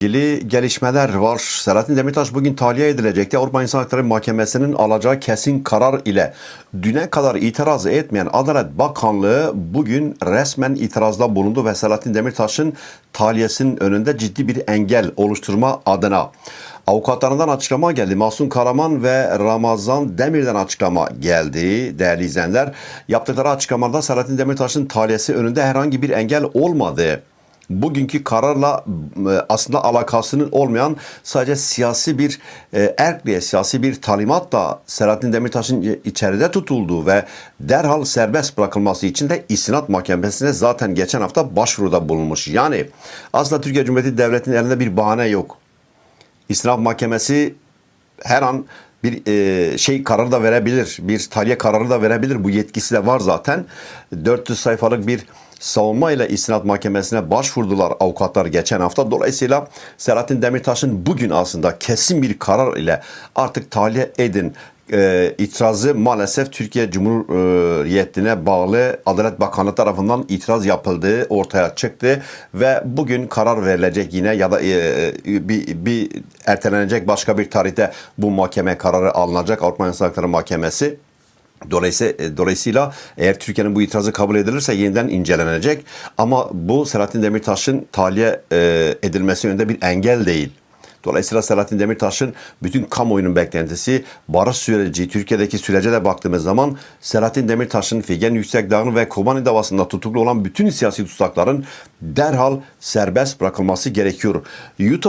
ilgili gelişmeler var. Selahattin Demirtaş bugün tahliye edilecekti. Avrupa İnsan Hakları Mahkemesi'nin alacağı kesin karar ile düne kadar itiraz etmeyen Adalet Bakanlığı bugün resmen itirazda bulundu ve Selahattin Demirtaş'ın tahliyesinin önünde ciddi bir engel oluşturma adına. Avukatlarından açıklama geldi. Masum Karaman ve Ramazan Demir'den açıklama geldi değerli izleyenler. Yaptıkları açıklamada Selahattin Demirtaş'ın tahliyesi önünde herhangi bir engel olmadı bugünkü kararla e, aslında alakasının olmayan sadece siyasi bir e, erkliğe, siyasi bir talimatla Selahattin Demirtaş'ın içeride tutulduğu ve derhal serbest bırakılması için de İstinat Mahkemesi'ne zaten geçen hafta başvuruda bulunmuş. Yani aslında Türkiye Cumhuriyeti Devleti'nin elinde bir bahane yok. İstinaf Mahkemesi her an bir e, şey kararı da verebilir. Bir tahliye kararı da verebilir. Bu yetkisi de var zaten. 400 sayfalık bir savunma ile istinat mahkemesine başvurdular avukatlar geçen hafta. Dolayısıyla Selahattin Demirtaş'ın bugün aslında kesin bir karar ile artık tahliye edin e, itirazı maalesef Türkiye Cumhuriyeti'ne bağlı Adalet Bakanlığı tarafından itiraz yapıldığı ortaya çıktı ve bugün karar verilecek yine ya da e, bir, bir ertelenecek başka bir tarihte bu mahkeme kararı alınacak Avrupa İnsan Hakları Mahkemesi. Dolayısıyla, dolayısıyla eğer Türkiye'nin bu itirazı kabul edilirse yeniden incelenecek. Ama bu Selahattin Demirtaş'ın tahliye e, edilmesi yönünde bir engel değil. Dolayısıyla Selahattin Demirtaş'ın bütün kamuoyunun beklentisi barış süreci, Türkiye'deki sürece de baktığımız zaman Selahattin Demirtaş'ın Figen Yüksekdağ'ın ve Kobani davasında tutuklu olan bütün siyasi tutsakların derhal serbest bırakılması gerekiyor. YouTube